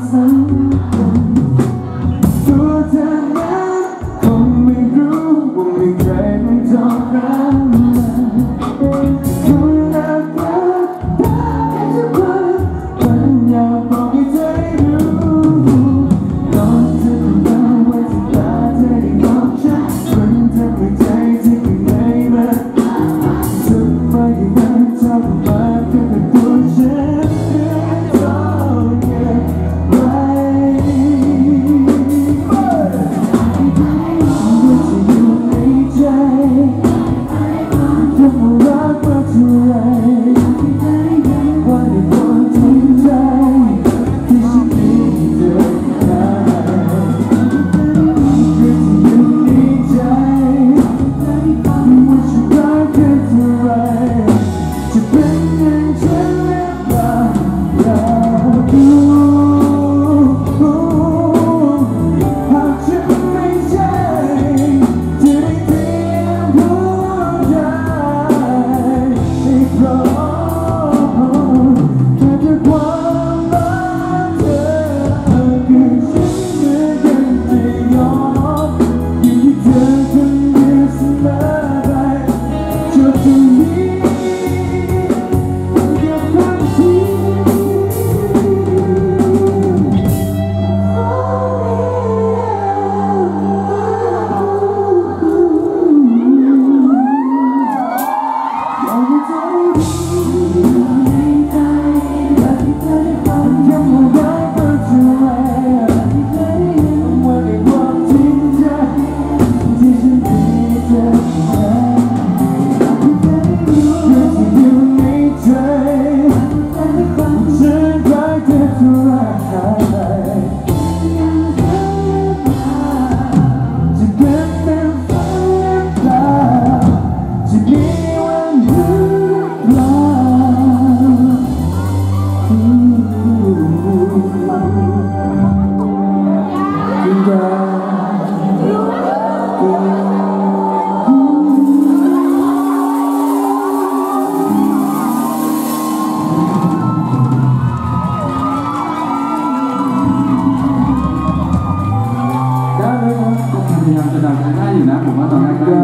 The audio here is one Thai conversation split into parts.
sun. you. don't まだ泣いてる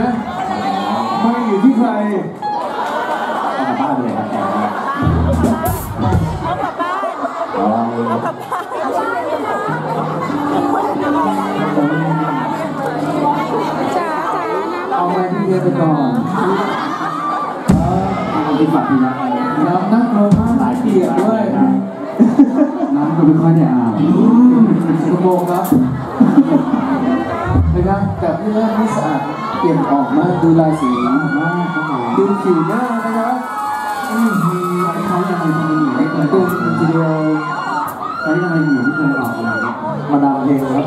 ดีไหมไม่อยู่ที่ใครเอากลับบ้านเลยครับเอากลับบ้านเอากลับบ้านจ๋าจ๋านะเอาไม้ที่เรียนไปก่อนเอาที่ฝากที่รักน้ำนั่งลงมาหลายเปียกด้วยน้ำก็ไม่ค่อยได้อาบชั่วโมงครับนะครับแต่พี่เริ่มที่สะอาด เปลี่ยนออกมาดูลายสีมากครับผมดูผิวหน้านะครับอืมเขาจะมาทำหนูไม่เคยตุ้มทีเดียวใช้อะไรหนูไม่เคยออกอะไรครับมาดามเพลงครับ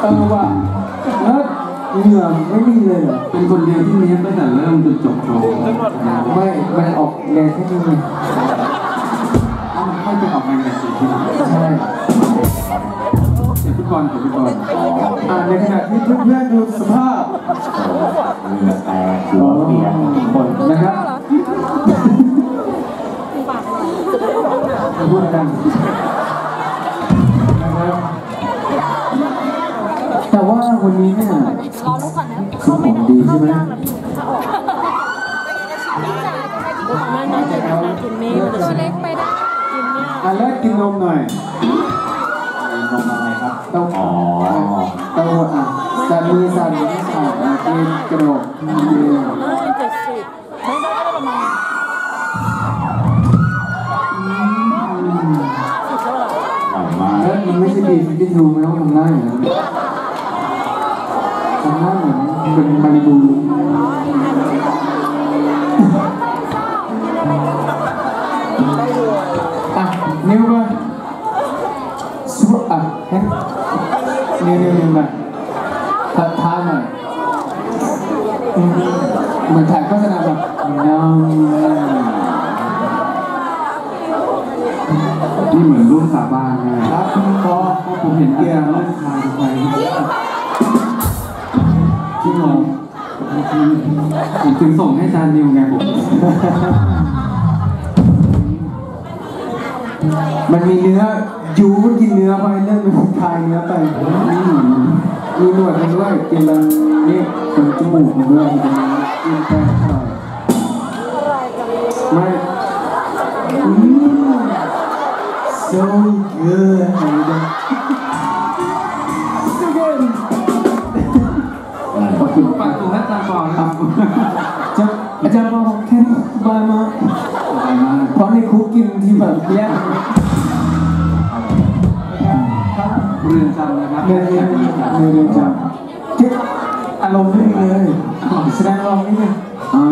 เออว่ะแล้วเหงื่อไม่มีเลยเหรอเป็นคนเดียวที่เนี้ยตั้งแต่เริ่มจนจบโชว์ไม่มันออกแรงแค่นี้ไงอ้าวค่ไปออกงานแบบสีที่ใช่เจ็บฟุตบอลเจ็บฟุตบอล อ่าในขณะที่เพื่อนๆดูสภาพเหงื่อแตกหัวเปียกคนนะครับพูดกันนะครับแต่ว่าวันนี้เนี่ยคือผมดีใช่ไหมนั่นนั่นจะกินเมย์ตัวเล็กไปได้กินเนี่ยอะเลิกกินนมหน่อย ต้องอ๋อต้องอะสั่นมือสั่นมือสั่นอะกินกระโดดกินกระมาณสิบเท่าไหร่อร่อยมากแล้วมันไม่ใช่ดีฟิตทูไม่ต้องทำหน้าอย่างนั้นทำหน้าเหมือนเป็นมาริบู มีหนวดมันด้วยกินแล้วนี่ตรงจมูกมันด้วยมันกินแป้งอร่อยไม่อืม so good จำนะครับเรียนเรียนเรียนเรียนจำเก็บอารมณ์ไม่มีเลยแสดงอารมณ์นิดนึงอ่า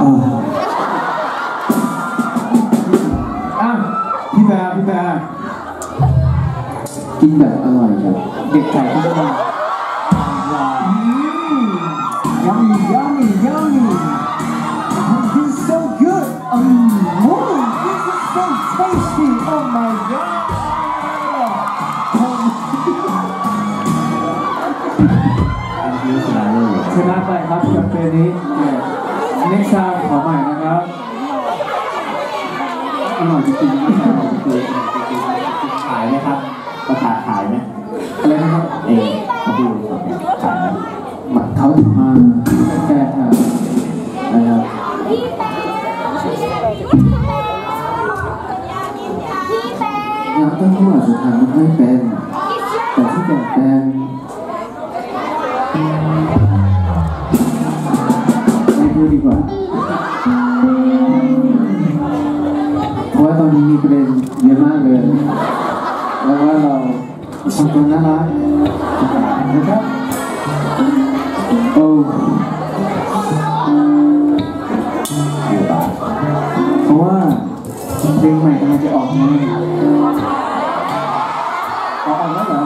อ่าอะพี่แบร์พี่แบร์กินแบบอร่อยแบบเด็กไก่ที่มายัมมี่ยัมมี่ยัมมี่ This is so good um, oh, this is so tasty oh my god ชนะไปครับแคมเปญนี้เน็กซ่าขอใหม่นะครับอร่อยจริงๆนะครับอร่อยจริงๆขายไหมครับประกาศขายไหมอะไรนะครับ เองเขาพูดขายไหมมาเขาถึงมาแก้ทางนะครับพี่แป๊พี่แป๊น้ำเต้าหู้อาจจะทำไม่เป็น นี้มีประเด็นเยอะมากเลย แล้วว่าเราทำตัวน่ารักนะครับโอ้เพราะว่าเพลงใหม่กำลังจะออกนี้ออกออกแล้วเหรอ